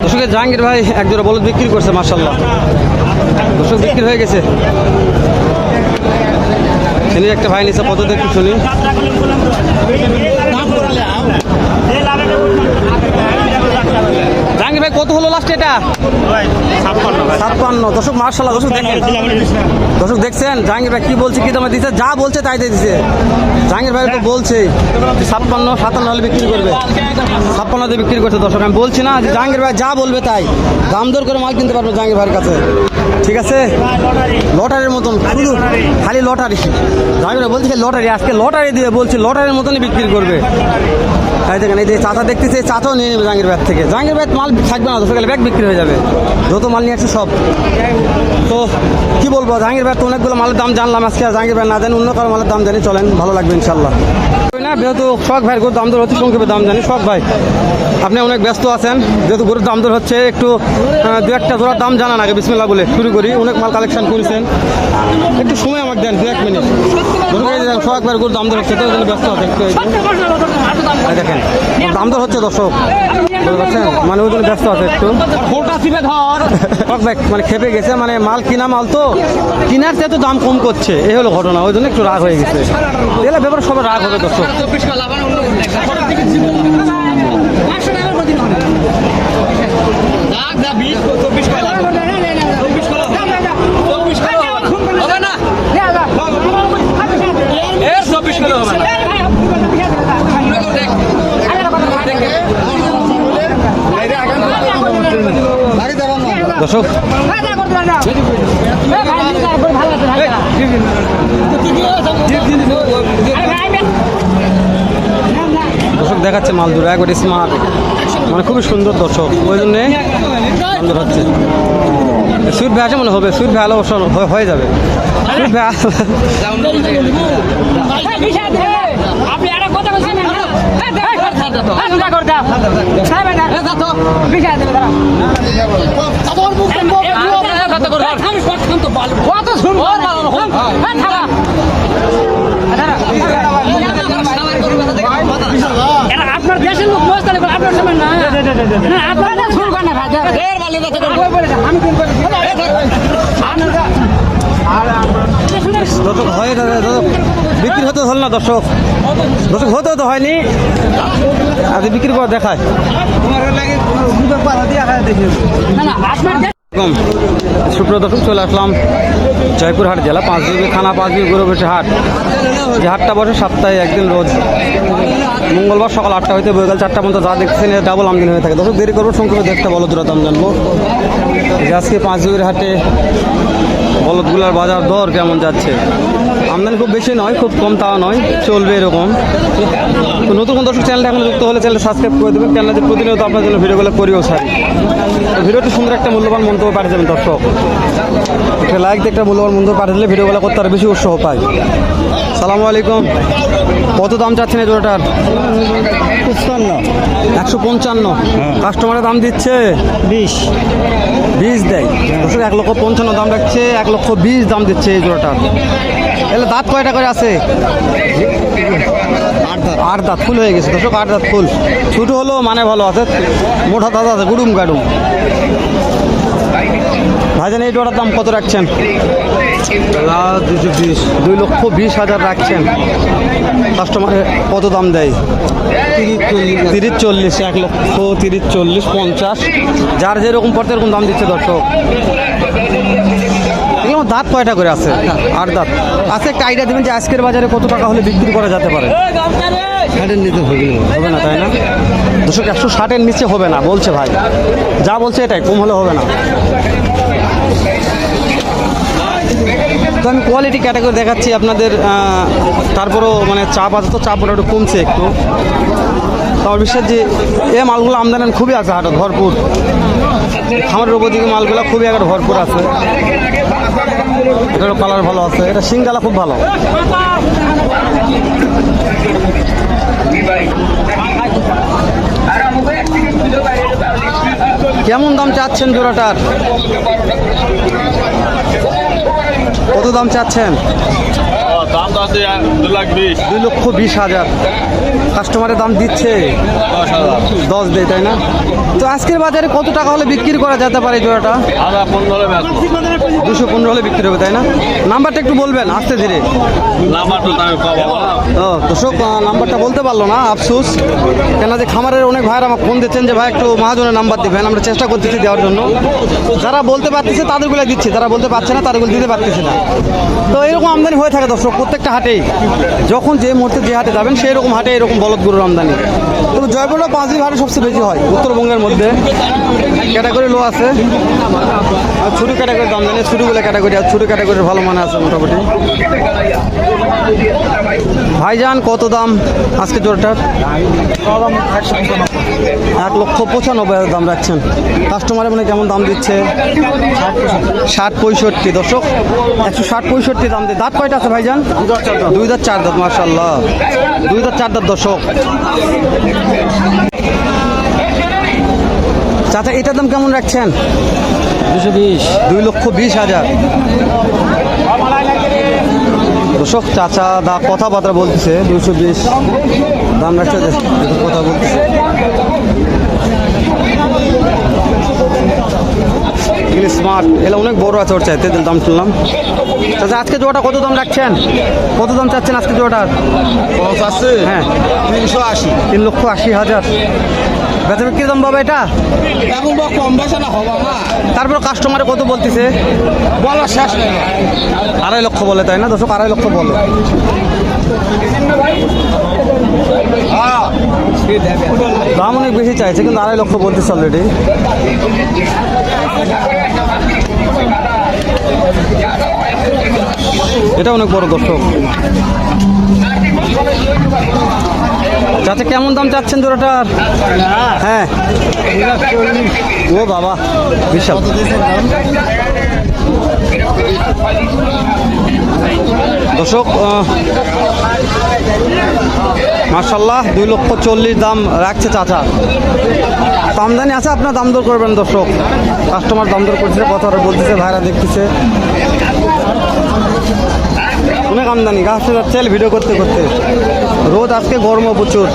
দর্শকে জাহাঙ্গীর ভাই একজোড়া বলদ বিক্রি করছে মার্শাল্লাহ দর্শক, বিক্রি হয়ে গেছে। শুনি একটা ভাই নিচে পদ্ধতি একটু শুনি হলো লাস্ট এটা? ছাপ্পান্ন দর্শক মার্শাল্লাহ দর্শক দেখেন। দর্শক দেখছেন জাহাঙ্গীর ভাই কি বলছে কি দামে দিচ্ছে যা বলছে তাই দিয়ে দিচ্ছে জাহাঙ্গীর ভাই তো বলছে ছাপ্পান্ন সাতান্ন হলে বিক্রি করবে। ছাপ্পান্ন দিয়ে বিক্রি করছে দর্শক। আমি বলছি না যে জাহাঙ্গীর ভাই যা বলবে তাই। দাম দর করে মাল কিনতে পারবে জাহাঙ্গীর ভাইয়ের কাছে। ঠিক আছে? লটারির মতন শুধু খালি লটারি। জাহাঙ্গীর ভাই বলছে লটারি আজকে লটারি দিয়ে বলছে লটারির মতনই বিক্রি করবে। তাই দেখেন, এই যে চাচা দেখতেছে চাচাও নিয়ে নেবে জাহাঙ্গীরবাদ থেকে। জাহাঙ্গীরবাদ মাল থাকবে না দশ গেলে ব্যাগ বিক্রি হয়ে যাবে। যত মাল নিয়ে আসছে সব। তো কি বলব জাহাঙ্গীরবাদ তো অনেকগুলো মালের দাম জানলাম আজকে জাহাঙ্গীরবাদ জাহাঙ্গীর না জানি অন্য কারও মালের দাম জানি, চলেন, ভালো লাগবে ইনশাল্লাহ না, যেহেতু শখ ভাইয়ের দাম দর অতি সংক্ষেপে দাম জানি, শখ ভাই। আপনি অনেক ব্যস্ত আছেন যেহেতু গরুর দাম দর হচ্ছে একটু দু একটা জোড়ার দাম জানান আগে বিসমিল্লা বলে শুরু করি। অনেক মাল কালেকশন করেছেন। একটু সময় আমাকে দেন দু এক মিনিট। শখ গরুর দাম দর হচ্ছে তো ব্যস্ত আছে একটু এই যে। এই দেখেন দাম দর হচ্ছে দর্শক। মানে ওই জন্য ব্যস্ত আছে একটু। মানে খেপে গেছে মানে মাল কিনা মাল তো কিনার চেয়ে তো দাম কম করছে। এই হলো ঘটনা ওই জন্য একটু রাগ হয়ে গেছে। এগুলো ব্যাপারে সবার রাগ হবে দর্শক। দর্শক দর্শক দেখাচ্ছে মাল দূর একবারে স্মার্ট মানে খুবই সুন্দর দর্শক। ওই জন্যে সুন্দর হচ্ছে সুইট ভ্যাসে মনে হবে সুইট ভ্যাল অবশ্য হয়ে- হয়ে যাবে সুইট ভ্যাল কত আপনার দেশের লোক মস্ত আপনার সময় না না, আপনার দর্শক হয়ে বিক্রি হতে হল না দর্শক। দর্শক হতে তো হয়নি। আজ বিক্রি করে দেখায়। সুপ্রিয় দর্শক চলে আসলাম। জয়পুরহাট জেলা, পাঁচ বিবি থানা, পাঁচ বিঘে ঘুরে বসে হাট। যে হাটটা বসে সপ্তাহে একদিন রোজ। মঙ্গলবার সকাল আটটা হইতে বৈকাল চারটা পর্যন্ত যা দেখছেন ডাবল আমদিন হয়ে থাকে। দর্শক, দেরি করব সংক্ষেপে দেখতে বলো দূরা দাম জানব যে আজকে পাঁচ বিবির হাটে বলদগুলার বাজার দর কেমন যাচ্ছে? আমদানি খুব বেশি নয় খুব কম তাও নয় চলবে এরকম। তো নতুন কোন দর্শক চ্যানেলটা এখন যুক্ত হলে চ্যানেল সাবস্ক্রাইব করে দেবেন চ্যানেলে প্রতিনিয়ত আপনার জন্য ভিডিওগুলো করিও ছাড়ি। তো ভিডিওটি সুন্দর একটা মূল্যবান মন্তব্য পাঠিয়ে দেবেন দর্শক। একটা লাইক দিয়ে একটা মূল্যবান মন্তব্য পাঠিয়ে দিলে ভিডিওগুলো করতে আরও বেশি উৎসাহ পাই। সালামু আলাইকুম। কত দাম চাচ্ছেন এই জোড়াটার? পঞ্চান্ন। একশো পঞ্চান্ন কাস্টমারের দাম দিচ্ছে? বিশ। বিশ দেয়। এক লক্ষ পঞ্চান্ন দাম রাখছে এক লক্ষ বিশ দাম দিচ্ছে এই জোড়াটার। এলে দাঁত কয়টা করে আছে? আট দাঁত। ফুল হয়ে গেছে। দর্শক আট দাঁত ফুল। ছোটো হলো মানে ভালো আছে। মোটা দাদা আছে গুডুম গাডুম। ভাইজান এই জোড়ার দাম কত রাখছেন? দুশো বিশ দুই লক্ষ বিশ হাজার রাখছেন। কাস্টমারে কত দাম দেয়? তিরিশ চল্লিশ এক লক্ষ তিরিশ চল্লিশ পঞ্চাশ। যার যেরকম পড়তে এরকম দাম দিচ্ছে দর্শক। দাঁত কয়টা করে আছে? আট দাঁত। আছে একটা আইডিয়া দেবেন যে আজকের বাজারে কত টাকা হলে বিক্রি করা যেতে পারে? ষাটের নিচে হবে না হবে না তাই না? দুশো একশো ষাটের নিচে হবে না বলছে ভাই। যা বলছে এটাই কম হলে হবে না। তো আমি কোয়ালিটি ক্যাটাগরি দেখাচ্ছি আপনাদের তারপরও মানে চাপ আছে তো চাপ একটু কমছে একটু। আমার বিশ্বাস যে এই মালগুলো আমদানি খুবই আছে হাটত ভরপুর। খামারের উপর দিকে মালগুলো খুবই একটা ভরপুর আছে। এটারও কালার ভালো আছে। এটা সিঙ্গালা খুব ভালো। কেমন দাম চাচ্ছেন জোড়াটার? কত দাম চাচ্ছেন? দাম তো আছে দু লাখ বিশ। দুই লক্ষ বিশ হাজার। কাস্টমারের দাম দিচ্ছে। দশ দেয় তাই না? তো আজকের বাজারে কত টাকা হলে বিক্রি করা যেতে পারে জোড়াটা? দুশো পনেরো হলে বিক্রি হবে তাই না? নাম্বারটা একটু বলবেন আস্তে ধীরে। তো দর্শক নাম্বারটা বলতে পারল না আফসোস। কেন যে খামারের অনেক ভাইরা আমার ফোন দিচ্ছেন যে ভাই একটু মহাজনের নাম্বার দিবেন আমরা চেষ্টা করতেছি দেওয়ার জন্য। যারা বলতে পারতেছে তাদেরগুলো দিচ্ছি। যারা বলতে পারছে না তাদেরগুলো দিতে পারতেছে না। তো এরকম আমদানি হয়ে থাকে দর্শক প্রত্যেকটা হাটেই। যখন যে মুহূর্তে যে হাটে যাবেন সেই রকম হাটে এরকম বলদ গরুর আমদানি পাঁচ দিন হাটে সবচেয়ে বেশি হয়। উত্তরবঙ্গের মধ্যে ক্যাটাগরি লো আছে। আর ছোটো ক্যাটাগরির দাম জানি ছোটোগুলো ক্যাটাগরি আর ছোটো ক্যাটাগরির ভালো মানে আছে মোটামুটি। ভাইজান কত দাম আজকে জোরটার এক লক্ষ পঁচানব্বই হাজার দাম রাখছেন। কাস্টমারে মানে কেমন দাম দিচ্ছে? ষাট পঁয়ষট্টি দর্শক একশো ষাট পঁয়ষট্টি দাম দিয়ে। দাঁত কয়টা আছে ভাইজান? দুই দাঁত চার দাঁত মার্শাল্লাহ দুই দাঁত চার দাঁত দর্শক। চাচা এটার দাম কেমন রাখছেন? দুশো বিশ। দুই লক্ষ বিশ হাজার। দর্শক চাচা দা কথাবার্তা বলতেছে দুশো বিশ দাম রাখছে কথা বলতেছে। এগুলি স্মার্ট এগুলো অনেক বড় আছে ওর চাইতে দাম শুনলাম। চাচা আজকে জোয়াটা কত দাম রাখছেন? কত দাম চাচ্ছেন আজকে জোয়াটার হ্যাঁ। তিনশো আশি। তিন লক্ষ আশি হাজার। বেচা বিক্রি দাম বাবা এটা? এখন বা কম বেশি না হবা না। তারপর কাস্টমারে কত বলতেছে? বলা শেষ নেই। আড়াই লক্ষ বলে তাই না? দর্শক আড়াই লক্ষ বলে। দাম অনেক বেশি চাইছে কিন্তু আড়াই লক্ষ বলতেছে অলরেডি এটা অনেক বড় দর্শক। চাচা, কেমন দাম চাচ্ছেন জোড়াটার হ্যাঁ। ও বাবা, বিশাল। দর্শক মার্শাল্লাহ দুই লক্ষ চল্লিশ দাম রাখছে চাচা। আমদানি আছে, আপনার দাম দর করবেন দর্শক। কাস্টমার দাম দর করছে, কথা বলতেছে, ভাইরা দেখতেছে। অনেক আমদানি, গাছ ভিডিও করতে করতে। রোদ আজকে গরমও প্রচুর।